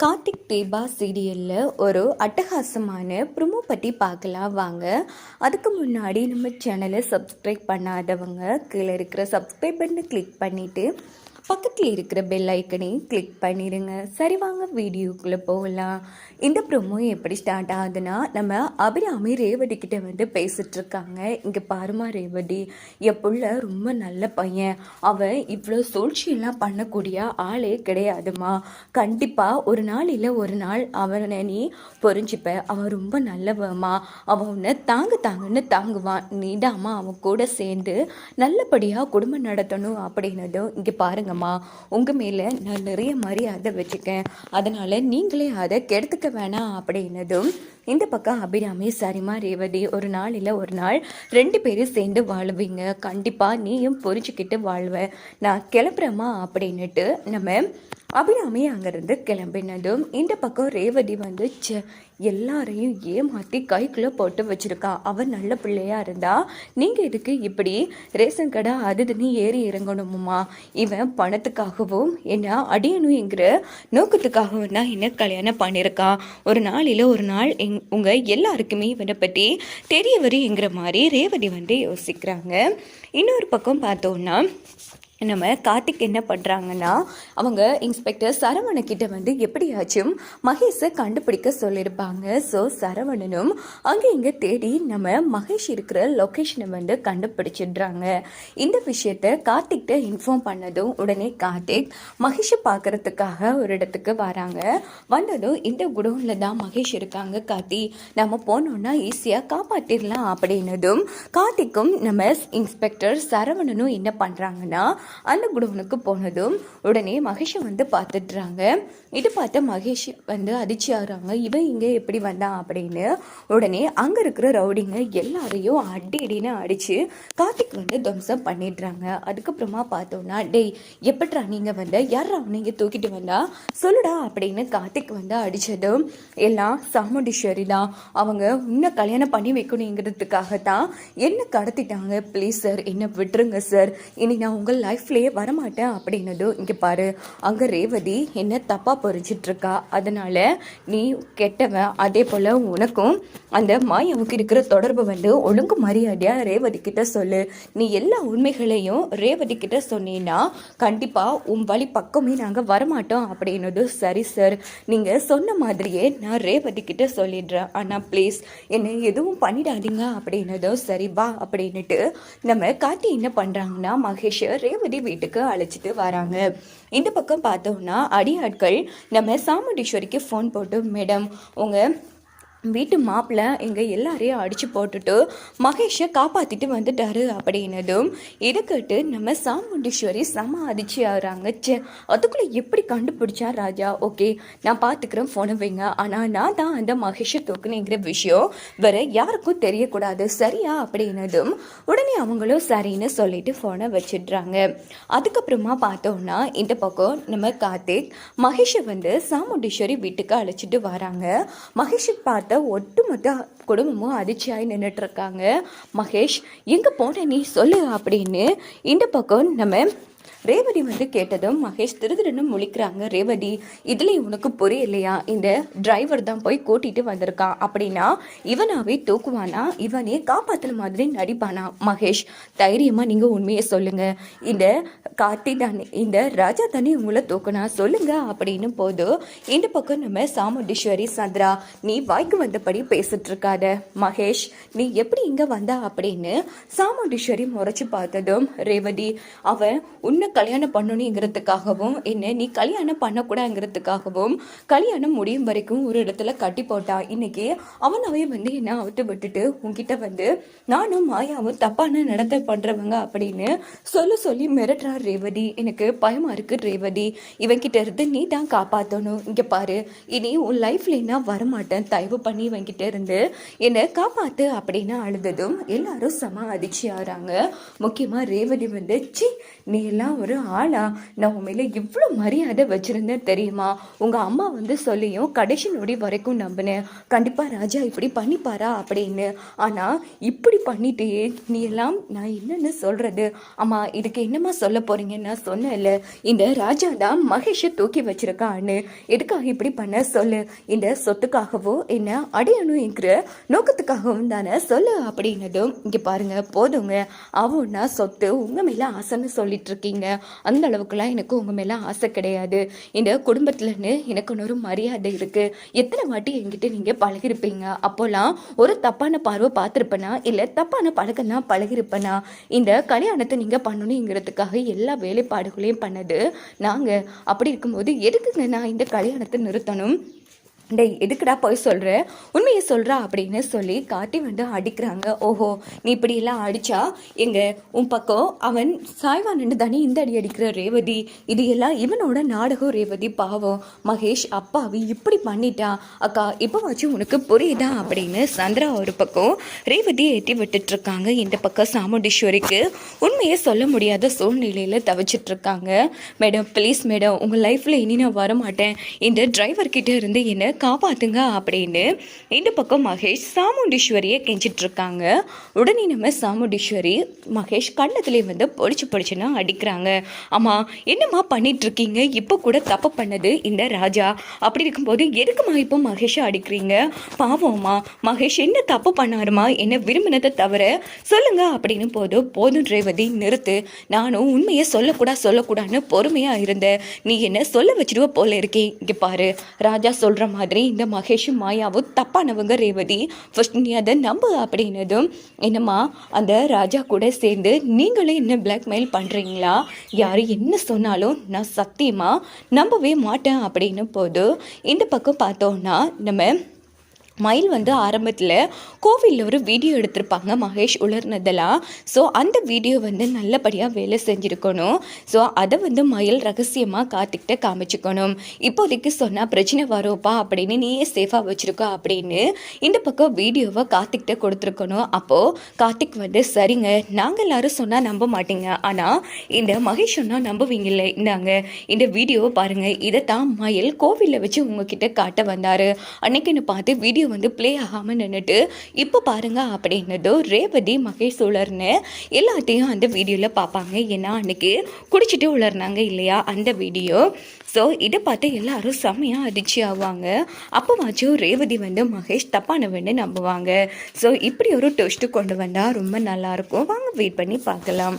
கார்த்திக் தீபா சீரியலில் ஒரு அட்டகாசமான ப்ரோமோ பற்றி பார்க்கலாம் வாங்க. அதுக்கு முன்னாடி நம்ம சேனலை சப்ஸ்கிரைப் பண்ணாதவங்க கீழே இருக்கிற சப்ஸ்கிரைப் பட்டனை கிளிக் பண்ணிவிட்டு பக்கத்தில் இருக்கிற பெல் ஐக்கனையும் கிளிக் பண்ணிடுங்க சரி வாங்க வீடியோக்குள்ளே போகலாம். இந்த ப்ரோமோ எப்படி ஸ்டார்ட் ஆகுதுன்னா நம்ம அபிராமி ரேவதி கிட்ட வந்து பேசிட்டு இருக்காங்க. இங்கே பாருமா ரேவதி என் புள்ள ரொம்ப நல்ல பையன். அவன் இவ்வளோ சூழ்ச்சியெல்லாம் பண்ணக்கூடிய ஆளே கிடையாதுமா கண்டிப்பாக ஒரு நாள் இல்லை ஒரு நாள் அவனை நீ புரிஞ்சுப்ப அவன் ரொம்ப நல்லவமா அவன் உன்னை தாங்க தாங்குன்னு தாங்குவான் நீடாமா அவன் கூட சேர்ந்து நல்லபடியாக குடும்பம் நடத்தணும் அப்படின்னதும் இங்கே பாருங்க பாருங்கம்மா உங்கள் மேலே நான் நிறைய மரியாதை வச்சுக்கேன். அதனால் நீங்களே அதை கெடுத்துக்க வேணாம் அப்படின்னதும் இந்த பக்கம் அபிராமி சரிமா ரேவதி ஒரு நாள் இல்லை ஒரு நாள் ரெண்டு பேரும் சேர்ந்து வாழுவீங்க. கண்டிப்பாக நீயும் புரிஞ்சுக்கிட்டு வாழ்வ. நான் கிளம்புறேம்மா அப்படின்னுட்டு நம்ம அபிராமி அங்கேருந்து கிளம்பினதும் இந்த பக்கம் ரேவதி வந்து எல்லாரையும் ஏமாற்றி கைக்குள்ளே போட்டு வச்சுருக்கா. அவன் நல்ல பிள்ளையாக இருந்தா நீங்கள் இதுக்கு இப்படி ரேஷன் கடை அது இதுன்னு ஏறி இறங்கணுமா இவன் பணத்துக்காகவும் என்ன அடியணுங்கிற நோக்கத்துக்காகவும் தான் என்ன கல்யாணம் பண்ணியிருக்கான் ஒரு நாளில் ஒரு நாள் எங் உங்கள் எல்லாருக்குமே இவனை பற்றி தெரிய வருங்கிற மாதிரி ரேவதி வந்து யோசிக்கிறாங்க. இன்னொரு பக்கம் பார்த்தோன்னா நம்ம கார்த்திக் என்ன பண்ணுறாங்கன்னா அவங்க இன்ஸ்பெக்டர் சரவணக்கிட்ட வந்து எப்படியாச்சும் மகேஷை கண்டுபிடிக்க சொல்லியிருப்பாங்க. ஸோ சரவணனும் அங்கே இங்கே தேடி நம்ம மகேஷ் இருக்கிற லொக்கேஷனை வந்து கண்டுபிடிச்சிடுறாங்க. இந்த விஷயத்த கார்த்திக்கிட்ட இன்ஃபார்ம் பண்ணதும் உடனே கார்த்திக் மகேஷை பார்க்கறதுக்காக ஒரு இடத்துக்கு வராங்க. வந்ததும் இந்த குடோனில் தான் மகேஷ் இருக்காங்க கார்த்தி. நம்ம போனோம்னா ஈஸியாக காப்பாற்றிடலாம் அப்படின்னதும் கார்த்திக்கும் நம்ம இன்ஸ்பெக்டர் சரவணனும் என்ன பண்ணுறாங்கன்னா அந்த குடோனுக்கு போனதும் உடனே மகேஷை வந்து பார்த்துட்றாங்க இது பார்த்த மகேஷ் வந்து அதிர்ச்சி ஆகுறாங்க இவன் இங்கே எப்படி வந்தான் அப்படின்னு உடனே அங்கே இருக்கிற ரவுடிங்க எல்லாரையும் அடி அடின்னு அடித்து கார்த்திக் வந்து துவம்சம் பண்ணிடுறாங்க. அதுக்கப்புறமா பார்த்தோன்னா டேய் எப்பட்றா நீங்கள் வந்த? யாரா நீங்கள் தூக்கிட்டு வந்தா? சொல்லுடா அப்படின்னு கார்த்திக் வந்து அடித்ததும் எல்லாம் சாமுண்டீஸ்வரி தான் அவங்க இன்னும் கல்யாணம் பண்ணி வைக்கணுங்கிறதுக்காக தான் என்ன கடத்திட்டாங்க? ப்ளீஸ் சார் என்ன விட்டுருங்க சார் இனி நான் உங்கள் லைஃப் லைஃப்லேயே வரமாட்டேன் அப்படின்னதும் இங்கே பாரு அங்கே ரேவதி என்ன தப்பாக பொறிச்சிட்ருக்கா அதனால் நீ கெட்டவன். அதே போல் உனக்கும் அந்த மாயாவுக்கு இருக்கிற தொடர்பு வந்து ஒழுங்கு மரியாதையாக ரேவதி கிட்ட சொல்லு. நீ எல்லா உண்மைகளையும் ரேவதி கிட்ட சொன்னீன்னா கண்டிப்பாக உன் வழி பக்கமே நாங்கள் வரமாட்டோம். அப்படின்னது சரி சார் நீங்கள் சொன்ன மாதிரியே நான் ரேவதி கிட்ட சொல்லிடுறேன். ஆனால் ப்ளீஸ் என்னை எதுவும் பண்ணிடாதீங்க. அப்படின்னதும் சரி வா. அப்படின்னுட்டு நம்ம காட்டி என்ன பண்ணுறாங்கன்னா மகேஷை ரேவதி வீட்டுக்கு அழைச்சிட்டு வராங்க. இந்த பக்கம் பார்த்தோம்னா அடியாட்கள் நம்ம சாமுண்டீஸ்வரிக்கு ஃபோன் போட்டு மேடம் உங்கள் வீட்டு மாப்பிள்ளை எங்கள் எல்லாரையும் அடித்து போட்டுட்டு மகேஷை காப்பாற்றிட்டு வந்துட்டாரு அப்படின்னதும் இதுக்கிட்டு நம்ம சாமுண்டீஸ்வரி செம அதிர்ச்சி ஆகுறாங்க. சே அதுக்குள்ளே எப்படி கண்டுபிடிச்சா ராஜா? ஓகே நான் பார்த்துக்கிறேன் ஃபோனை வைங்க. ஆனால் நான் தான் அந்த மகேஷை தூக்குனேங்கிற விஷயம் வேற யாருக்கும் தெரியக்கூடாது. சரியா? அப்படின்னதும் உடனே அவங்களும் சரின்னு சொல்லிட்டு ஃபோனை வச்சிடுறாங்க. அதுக்கப்புறமா பார்த்தோம்னா இந்த பக்கம் நம்ம கார்த்திக் மகேஷை வந்து சாமுண்டீஸ்வரி வீட்டுக்கு அழைச்சிட்டு வராங்க. மகேஷை பார்த்து ஒட்டுமொத்த குடும்பமும் அதிர்ச்சியாகி நின்றுட்டுருக்காங்க மகேஷ் எங்கே போன நீ சொல்லு அப்படின்னு இந்த பக்கம் நம்ம ரேவதி வந்து கேட்டதும் மகேஷ் திருதிருன்னு முழிக்கிறாங்க. ரேவதி இதில் உனக்கு புரியலையா? இந்த டிரைவர் தான் போய் கூட்டிட்டு வந்திருக்கான் அப்படின்னா இவனாவே தூக்குவானா? இவனே காப்பாற்றுற மாதிரி நடிப்பானா? மகேஷ் தைரியமாக நீங்கள் உண்மையை சொல்லுங்க. இந்த கார்த்தி தானே இந்த ராஜா தானே உங்களை தூக்குனா? சொல்லுங்க. அப்படின்னு போது இந்த பக்கம் நம்ம சாமுண்டீஸ்வரி சந்திரா நீ வாய்க்கு வந்தபடி பேசிட்டு இருக்காத மகேஷ் நீ எப்படி இங்கே வந்தா? அப்படின்னு சாமுண்டீஸ்வரி முறைச்சு பார்த்ததும் ரேவதி அவன் உன்னை கல்யாணம் பண்ணணுங்கிறதுக்காகவும் என்ன நீ கல்யாணம் பண்ணக்கூடாதுங்கிறதுக்காகவும் கல்யாணம் முடியும் வரைக்கும் ஒரு இடத்துல கட்டி போட்டா இன்னைக்கு அவனவே வந்து என்ன அவட்டு விட்டுட்டு உன்கிட்ட வந்து நானும் மாயாவும் தப்பான நடத்தை பண்றவங்க அப்படின்னு சொல்ல சொல்லி மிரட்டுறார் ரேவதி. எனக்கு பயமா இருக்கு ரேவதி. இவன்கிட்ட இருந்து நீ தான் காப்பாற்றணும் இங்கே பாரு இனி உன் லைஃப்ல நான் வரமாட்டேன். தயவு பண்ணி இவன்கிட்ட இருந்து என்னை காப்பாற்று அப்படின்னு அழுததும் எல்லாரும் சம அதிர்ச்சி ஆகிறாங்க முக்கியமாக ரேவதி வந்து சி நீ எல்லாம் நான் ஒரு ஆளா? நான் உன் மேலே எவ்வளோ மரியாதை வச்சுருந்தேன் தெரியுமா? உங்கள் அம்மா வந்து சொல்லியும் கடைசி நொடி வரைக்கும் நம்பினேன். கண்டிப்பாக ராஜா இப்படி பண்ணிப்பாரா அப்படின்னு. ஆனால் இப்படி பண்ணிட்டே நீ எல்லாம் நான் என்னன்னு சொல்கிறது அம்மா இதுக்கு என்னம்மா சொல்ல போகிறீங்கன்னு நான் சொன்னேன்ல. இந்த ராஜா தான் மகேஷை தூக்கி வச்சிருக்கான்னு. எதுக்காக இப்படி பண்ண சொல்லு? இந்த சொத்துக்காகவோ என்ன அடையணுங்கிற நோக்கத்துக்காகவும் தானே சொல்லு அப்படின்னதும் இங்கே பாருங்க போதுங்க. அவன்னா சொத்து உங்கள் மேலே ஆசைன்னு சொல்லிட்டு இருக்கீங்க. அந்த அளவுக்குலாம் எனக்கு உங்கள் மேலே ஆசை கிடையாது. இந்த குடும்பத்துலன்னு எனக்கு ஒரு மரியாதை இருக்குது எத்தனை வாட்டி என்கிட்ட நீங்கள் பழகிருப்பீங்க? அப்போல்லாம் ஒரு தப்பான பார்வை பார்த்துருப்பேனா? இல்லை தப்பான பழக்கம் தான் பழகிருப்பேனா? இந்த கல்யாணத்தை நீங்கள் பண்ணணுங்கிறதுக்காக எல்லா வேலைப்பாடுகளையும் பண்ணது நாங்கள் அப்படி இருக்கும்போது எதுக்குங்க நான் இந்த கல்யாணத்தை நிறுத்தணும்? டேய் எதுக்குடா போய் சொல்கிற உண்மையை சொல்கிறா அப்படின்னு சொல்லி காட்டி வந்து அடிக்கிறாங்க. ஓஹோ நீ இப்படியெல்லாம் அடித்தா எங்கள் உன் பக்கம் அவன் சாய்வானன்னு தானே இந்த அடி அடிக்கிற ரேவதி? இது எல்லாம் இவனோட நாடகம் ரேவதி பாவம். மகேஷ் அப்பாவி இப்படி பண்ணிட்டான் அக்கா இப்போவாச்சும் உனக்கு புரியுதா அப்படின்னு சந்திரா ஒரு பக்கம் ரேவதியை ஏற்றி விட்டுட்ருக்காங்க. இந்த பக்கம் சாமுண்டீஸ்வரிக்கு உண்மையை சொல்ல முடியாத சூழ்நிலையில் தவிச்சிட்ருக்காங்க. மேடம் ப்ளீஸ் மேடம் உங்கள் லைஃப்பில் இனி நான் வரமாட்டேன். இந்த டிரைவர்கிட்ட இருந்து என்னை காப்பாத்துங்க அப்படின்னு இந்த பக்கம் மகேஷ் சாமுண்டீஸ்வரியை கெஞ்சிட்டு இருக்காங்க உடனே நம்ம சாமுண்டீஸ்வரி மகேஷ் கண்ணத்துலேயே வந்து பொடிச்சு பொடிச்சுன்னா அடிக்கிறாங்க. ஆமாம் என்னம்மா பண்ணிட்டு இருக்கீங்க இப்போ கூட தப்பு பண்ணது இந்த ராஜா. அப்படி இருக்கும்போது எதுக்குமா இப்போ மகேஷை அடிக்கிறீங்க? பாவம்மா மகேஷ் என்ன தப்பு பண்ணாருமா? என்ன விரும்பினதை தவிர சொல்லுங்க அப்படின்னு போது போதும் ரேவதி நிறுத்து. நானும் உண்மையை சொல்லக்கூடா சொல்லக்கூடாதுன்னு பொறுமையாக இருந்தேன். நீ என்ன சொல்ல வச்சிடுவ போல இருக்கே. இங்கே பாரு ராஜா சொல்கிற மாதிரி இந்த மகேஷும் மாயாவும் தப்பானவங்க ரேவதி. ஃபஸ்ட் நீ அதை நம்பு அப்படின்னதும் என்னம்மா அந்த ராஜா கூட சேர்ந்து நீங்களே என்ன பிளாக்மெயில் பண்ணுறீங்களா யார் என்ன சொன்னாலும் நான் சத்தியமாக நம்பவே மாட்டேன் அப்படின்னு போது இந்த பக்கம் பார்த்தோன்னா நம்ம மயில் வந்து ஆரம்பத்தில் கோவிலில் ஒரு வீடியோ எடுத்திருப்பாங்க மகேஷ் உலர்னதெல்லாம் ஸோ அந்த வீடியோ வந்து நல்லபடியாக வேலை செஞ்சுருக்கணும். ஸோ அதை வந்து மயில் ரகசியமாக காத்துக்கிட்ட காமிச்சுக்கணும். இப்போதைக்கு சொன்னால் பிரச்சனை வரும்ப்பா அப்படின்னு நீயே சேஃபாக வச்சுருக்கோ அப்படின்னு இந்த பக்கம் வீடியோவை கார்த்திக்கிட்ட கொடுத்துருக்கணும். அப்போது கார்த்திக் வந்து சரிங்க நாங்கள் எல்லாரும் சொன்னால் நம்ப மாட்டீங்க. ஆனால் இந்த மகேஷ் சொன்னால் நம்புவீங்கல்ல இந்தாங்க இந்த வீடியோவை பாருங்கள் இதை தான் மயில் கோவிலில் வச்சு உங்ககிட்ட காட்ட வந்தார். அன்னைக்குன்னு பார்த்து வீடியோ வந்து ப்ளே ஆகாமல் நின்றுட்டு இப்போ பாருங்க அப்படின்னதும் ரேவதி மகேஷ் உலர்னு எல்லாத்தையும் அந்த வீடியோவில் பார்ப்பாங்க ஏன்னா அன்றைக்கி குடிச்சிட்டு உலர்னாங்க இல்லையா அந்த வீடியோ. ஸோ இதை பார்த்து எல்லாரும் செம்மையாக அதிர்ச்சி ஆவாங்க. அப்போவாச்சும் ரேவதி வந்து மகேஷ் தப்பானவன்னு நம்புவாங்க. ஸோ இப்படி ஒரு டெஸ்ட்டு கொண்டு வந்தால் ரொம்ப நல்லாயிருக்கும் வாங்க வெயிட் பண்ணி பார்க்கலாம்.